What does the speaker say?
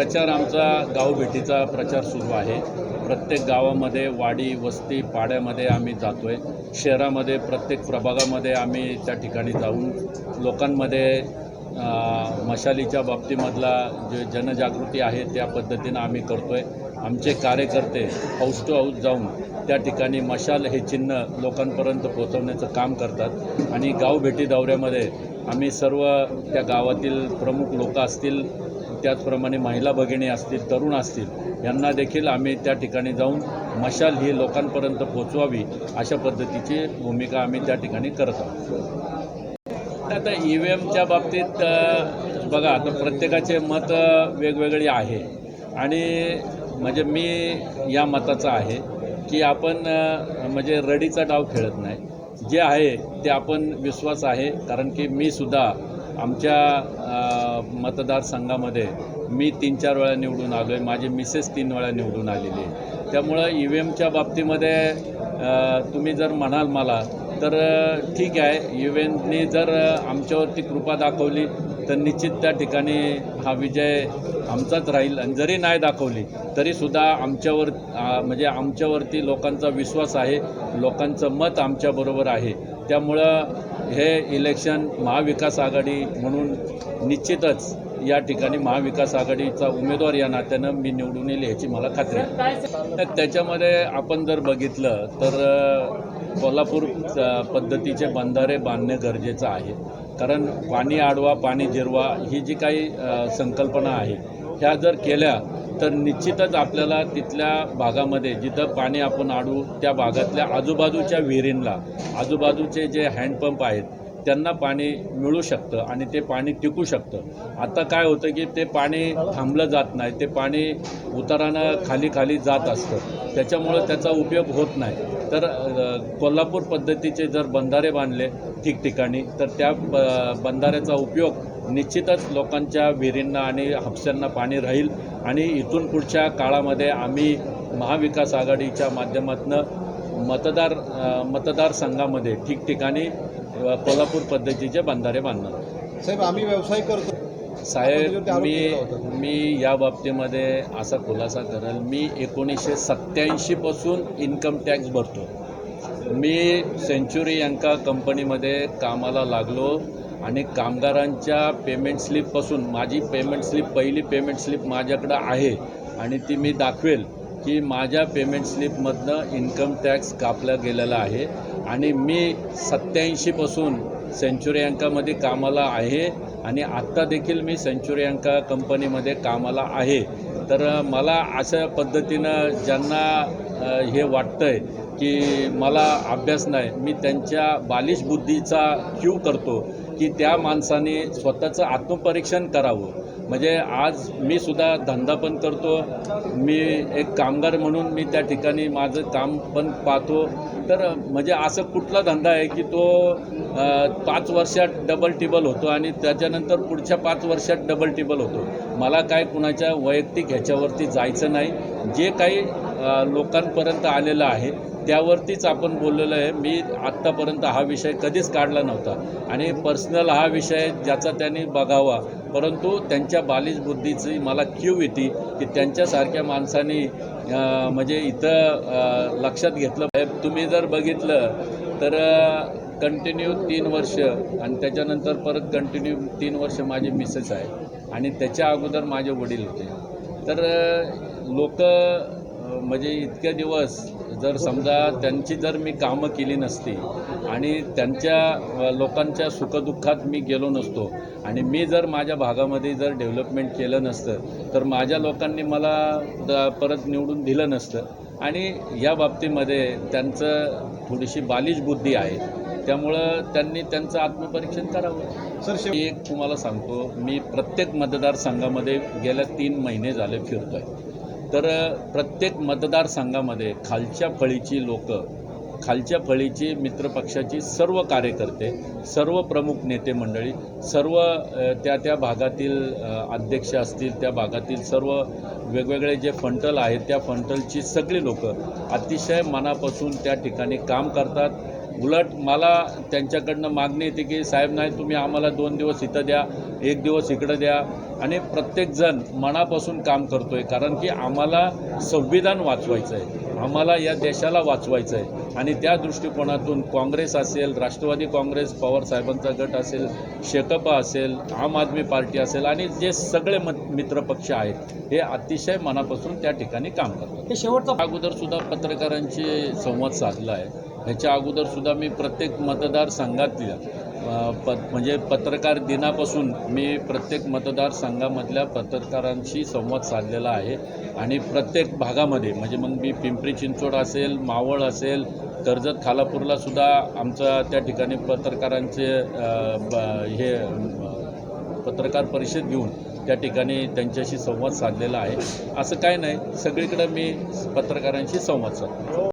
प्रचार आमचा गावभेटीचा प्रचार सुरू आहे. प्रत्येक गावामध्ये वाडी वस्ती पाड्यामध्ये आम्ही जातो आहे शहरामध्ये प्रत्येक प्रभागामध्ये आम्ही त्या ठिकाणी जाऊन लोकांमध्ये मशालीच्या बाबतीमधला जे जनजागृती आहे त्या पद्धतीनं आम्ही करतो आहे आमचे कार्यकर्ते हाऊस टू हाऊस जाऊन त्या ठिकाणी मशाल हे चिन्ह लोकांपर्यंत पोहोचवण्याचं काम करतात. आणि गावभेटी दौऱ्यामध्ये आम्ही सर्व त्या गावातील प्रमुख लोक असतील त्याचप्रमाणे महिला भगिनी असतील तरुण असतील यांना देखील आम्ही त्या ठिकाणी जाऊन मशाल ही लोकांपर्यंत पोचवावी अशा पद्धतीची भूमिका आम्ही त्या ठिकाणी करत आहोत. आता ई व्ही एमच्या बाबतीत बघा आता प्रत्येकाचे मत वेगवेगळे आहे. आणि म्हणजे मी या मताचा आहे की आपण म्हणजे रडीचा डाव खेळत नाही. जे आहे ते आपण विश्वास आहे. कारण की मी सुद्धा आमच्या मतदारसंघामध्ये मी तीन चार वेळा निवडून आलो आहे माझी मिसेस तीन वेळा निवडून आलेली आहे. त्यामुळं ई व्ही एमच्या बाबतीमध्ये तुम्ही जर म्हणाल मला तर ठीक आहे. ई व्ही एमनी जर आमच्यावरती कृपा दाखवली तर निश्चित त्या ठिकाणी हा विजय आमचाच राहील. आणि जरी नाही दाखवली तरीसुद्धा आमच्यावर म्हणजे आमच्यावरती लोकांचा विश्वास आहे. लोकांचं मत आमच्याबरोबर आहे. त्यामुळं हे इलेक्शन महाविकास आघाडी म्हणून निश्चितच या ठिकाणी महाविकास आघाडीचा उमेदवार या नात्यानं मी निवडून येईल ह्याची मला खात्री आहे. तर त्याच्यामध्ये आपण जर बघितलं तर कोल्हापूर पद्धतीचे बंधारे बांधणे गरजेचं आहे. कारण पाणी आडवा पाणी जिरवा ही जी काही संकल्पना आहे ह्या जर केल्या तर निश्चितच आपल्याला तिथल्या भागामध्ये जिथं पाणी आपण आडू त्या भागातल्या आजूबाजूच्या विहिरींना आजूबाजूचे जे हँडपंप आहेत त्यांना पाणी मिळू शकतं आणि ते पाणी टिकू शकतं. आता काय होतं की ते पाणी थांबलं जात नाही ते पाणी उतारानं खाली खाली जात असतं. त्याच्यामुळं त्याचा उपयोग होत नाही. तर कोल्हापूर पद्धतीचे जर बंधारे बांधले ठिकठिकाणी तर त्या ब बंधाऱ्याचा उपयोग निश्चितच लोकांच्या विहिरींना आणि हापशांना पाणी राहील. आणि इथून पुढच्या काळामध्ये आम्ही महाविकास आघाडीच्या माध्यमातून मतदार मतदारसंघामध्ये ठिकठिकाणी कोल्हापूर पद्धतीचे बंधारे बांधणार. साहेब आम्ही व्यवसाय करतो. साहेब मी मी या बाबतीमध्ये असा खुलासा करेल. मी एकोणीसशे सत्त्याऐंशीपासून इन्कम टॅक्स भरतो. मी सेंच्युरी यांका कंपनीमध्ये कामाला लागलो. आणि कामगारांच्या पेमेंट स्लिपपासून माझी पेमेंट स्लिप पहिली पेमेंट स्लिप माझ्याकडं आहे. आणि ती मी दाखवेल की माझ्या पेमेंट स्लिपमधनं इन्कम टॅक्स कापला गेलेला आहे. आणि मी सत्याऐंशीपासून सेंच्युरी अंकामध्ये कामाला आहे. आणि आत्ता देखील मी सेंच्युरी अंका कंपनीमध्ये कामाला आहे. तर मला अशा पद्धतीनं ज्यांना हे वाटतं आहे की मला अभ्यास नाही मी त्यांच्या बालिश बुद्धीचा क्यू करतो. की त्या माणसाने स्वतःचं आत्मपरीक्षण करावं. म्हणजे आज मी सुद्धा धंदा पण करतो मी एक कामगार म्हणून मी त्या ठिकाणी माझं काम पण पाहतो. तर म्हणजे असं कुठला धंदा आहे की तो पाच वर्षात डबल टिबल होतो आणि त्याच्यानंतर पुढच्या पाच वर्षात डबल टिबल होतो. मला काय कुणाच्या वैयक्तिक ह्याच्यावरती जायचं नाही. जे काही लोकांपर्यंत आलेलं आहे. त्यावरतीच आपण बोललेलं आहे. मी आत्तापर्यंत हा विषय कधीच काढला नव्हता. आणि पर्सनल हा विषय ज्याचा त्यांनी बघावा. परंतु त्यांच्या बालिश बुद्धीची मला क्यू येते की त्यांच्यासारख्या माणसाने म्हणजे इथं लक्षात घेतलं पाहिजे. तुम्ही जर बघितलं तर कंटिन्यू तीन वर्ष आणि त्याच्यानंतर परत कंटिन्यू तीन वर्ष माझी मिसेस आहे आणि त्याच्या अगोदर माझे वडील होते. तर लोक म्हणजे इतके दिवस जर समजा त्यांची जर मी कामं केली नसती आणि त्यांच्या लोकांच्या सुखदुःखात मी गेलो नसतो आणि मी जर माझ्या भागामध्ये जर डेव्हलपमेंट केलं नसतं तर माझ्या लोकांनी मला द परत निवडून दिलं नसतं. आणि या बाबतीमध्ये त्यांचं थोडीशी बालिश बुद्धी आहे. त्यामुळं त्यांनी त्यांचं आत्मपरीक्षण करावं. सर एक तुम्हाला सांगतो मी प्रत्येक मतदारसंघामध्ये गेल्या तीन महिने झाले फिरतो आहे तर प्रत्येक मतदारसंघामध्ये खालच्या फळीची लोक खालच्या फळीची मित्रपक्षाची सर्व कार्यकर्ते सर्व प्रमुख नेते मंडळी सर्व त्या त्या भागातील अध्यक्ष असतील त्या भागातील सर्व वेगवेगळे जे फंटल आहेत त्या फंटलची सगळी लोकं अतिशय मनापासून त्या ठिकाणी काम करतात. उलट मला त्यांच्याकडनं मागणी येते की साहेब नाही तुम्ही आम्हाला दोन दिवस इथं द्या एक दिवस इकडं द्या. आणि प्रत्येकजण मनापासून काम करतो आहे कारण की आम्हाला संविधान वाचवायचं आहे आम्हाला या देशाला वाचवायचं आहे आणि त्या दृष्टिकोनातून काँग्रेस असेल राष्ट्रवादी काँग्रेस पवार साहेबांचा गट असेल शेकपा असेल आम आदमी पार्टी असेल आणि जे सगळे मत मित्रपक्ष आहेत हे अतिशय मनापासून त्या ठिकाणी काम करतात. हे शेवटचा अगोदर सुद्धा पत्रकारांशी संवाद साधला आहे ह्याच्या अगोदर सुद्धा मी प्रत्येक मतदारसंघातल्या अ, प म्हणजे पत्रकार दिनापासून मी प्रत्येक मतदारसंघामधल्या पत्रकारांशी संवाद साधलेला आहे. आणि प्रत्येक भागामध्ये म्हणजे मग मी पिंपरी चिंचवड असेल मावळ असेल कर्जत खालापूरला सुद्धा आमचा त्या ठिकाणी पत्रकारांचे ब- हे पत्रकार परिषद घेऊन त्या ठिकाणी त्यांच्याशी संवाद साधलेला आहे. असं काय नाही सगळीकडं मी पत्रकारांशी संवाद साधतो.